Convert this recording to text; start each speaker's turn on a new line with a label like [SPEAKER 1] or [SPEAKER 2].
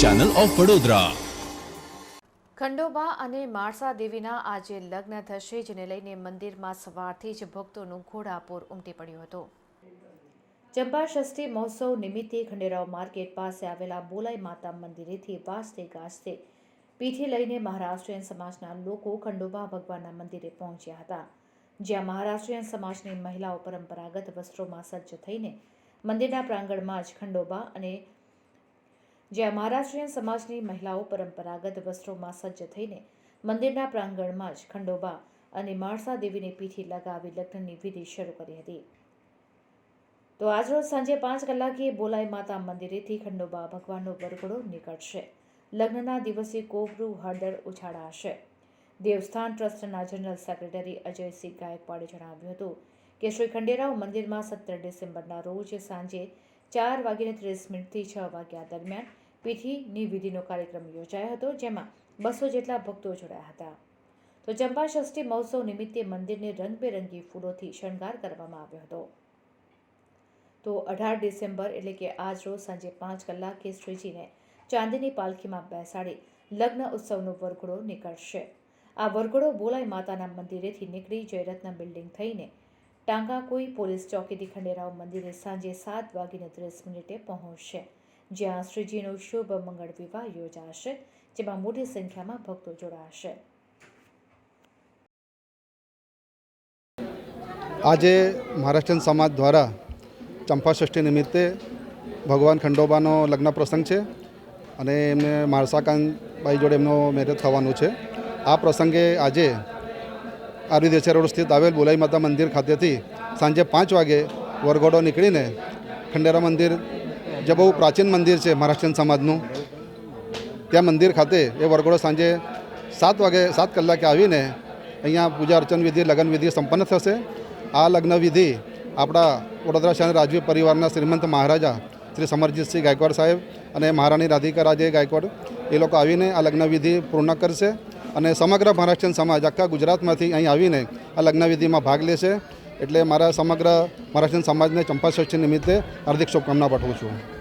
[SPEAKER 1] Channel of Vadodara
[SPEAKER 2] Khandoba અને માળસા દેવીના આજે લગ્ન થશે, જેને લઈને મંદિરમાં સવારથી જ ભક્તોનું ઘોડાપૂર ઉમટી પડ્યું હતું. ચંપા ષષ્ઠી મહોત્સવ નિમિત્તે ખંડેરાવ માર્કેટ પાસે આવેલા બોલાઈ માતા મંદિરેથી વાસતે ગાજતે પીઠી લઈને મહારાષ્ટ્રીયન સમાજના લોકો ખંડોબા ભગવાનના મંદિરે પહોંચ્યા હતા. જ્યાં મહારાષ્ટ્રીયન સમાજની મહિલાઓ પરંપરાગત વસ્ત્રોમાં સજ્જ થઈને મંદિરના પ્રાંગણમાં જ ખંડોબા અને જ્યાં મહારાષ્ટ્રીયન સમાજની મહિલાઓ પરંપરાગત વસ્ત્રોમાં સજ્જ થઈને મંદિરના પ્રાંગણમાં જ ખંડોબા અને માણસા દેવીને પીઠી લગાવી લગ્નની વિધિ શરૂ કરી હતી. તો આજરોજ સાંજે પાંચ કલાકે બોલાઈ માતા મંદિરેથી ખંડોબા ભગવાનનો વરઘોડો નીકળશે. લગ્નના દિવસે કોબરું હળદર ઉછાળાશે. દેવસ્થાન ટ્રસ્ટના જનરલ સેક્રેટરી અજયસિંહ ગાયકવાડે જણાવ્યું હતું કે શ્રી ખંડેરાવ મંદિરમાં સત્તર ડિસેમ્બરના રોજ સાંજે ચાર વાગીને ત્રીસ મિનિટથી છ વાગ્યા દરમિયાન પીઠીની વિધિનો કાર્યક્રમ યોજાયો હતો, જેમાં બસો જેટલા ભક્તો જોડાયા હતા. તો ચંપા ષષ્ઠી મહોત્સવ નિમિત્તે મંદિરને રંગબેરંગી ફૂલોથી શણગાર કરવામાં આવ્યો હતો. તો અઢાર ડિસેમ્બર એટલે કે આજ રોજ સાંજે પાંચ કલાકે શ્રીજીને ચાંદીની પાલખીમાં બેસાડી લગ્ન ઉત્સવનો વરઘોડો નીકળશે. આ વરઘોડો બોલાઈ માતાના મંદિરેથી નીકળી જયરત્ન બિલ્ડિંગ થઈને ટાંગાકોઈ પોલીસ ચોકીથી ખંડેરાવ મંદિરે સાંજે સાત વાગીને ત્રીસ મિનિટે પહોંચશે, જ્યાં શ્રીજીનો શુભ મંગળ વિવાહ યોજાશે, જેમાં મોટી સંખ્યામાં ભક્તો જોડાશે.
[SPEAKER 3] આજે મહારાષ્ટ્રીયન સમાજ દ્વારા ચંપા ષષ્ઠી નિમિત્તે ભગવાન ખંડોબાનો લગ્ન પ્રસંગ છે અને એમને મારસાકાંતભાઈ જોડે એમનો મેરેજ થવાનું છે. આ પ્રસંગે આજે આરવી રોડ સ્થિત આવેલ બોલાઈ માતા મંદિર ખાતેથી સાંજે પાંચ વાગે વરઘોડો નીકળીને ખંડેરા મંદિર, જે બહુ પ્રાચીન મંદિર છે મહારાષ્ટ્રીયન સમાજનું, ત્યાં મંદિર ખાતે એ વરઘોડો સાંજે સાત વાગે, સાત કલાકે આવીને અહીંયા પૂજા અર્ચન વિધિ, લગ્ન વિધિ સંપન્ન થશે. આ લગ્ન વિધિ આપણા વડોદરા શહેર રાજવી પરિવારના શ્રીમંત મહારાજા શ્રી સમરજીતસિંહ ગાયકવાડ સાહેબ અને મહારાણી રાધિકા રાજે ગાયકવાડ, એ લોકો આવીને આ લગ્ન વિધિ પૂર્ણ કરશે. અને સમગ્ર મહારાષ્ટ્રીયન સમાજ, આખા ગુજરાતમાંથી અહીં આવીને આ લગ્ન વિધિમાં ભાગ લેશે. એટલે મારા સમગ્ર મહારાષ્ટ્રીયન સમાજને ચંપાષષ્ઠી નિમિત્તે હાર્દિક શુભકામના પાઠવું છું.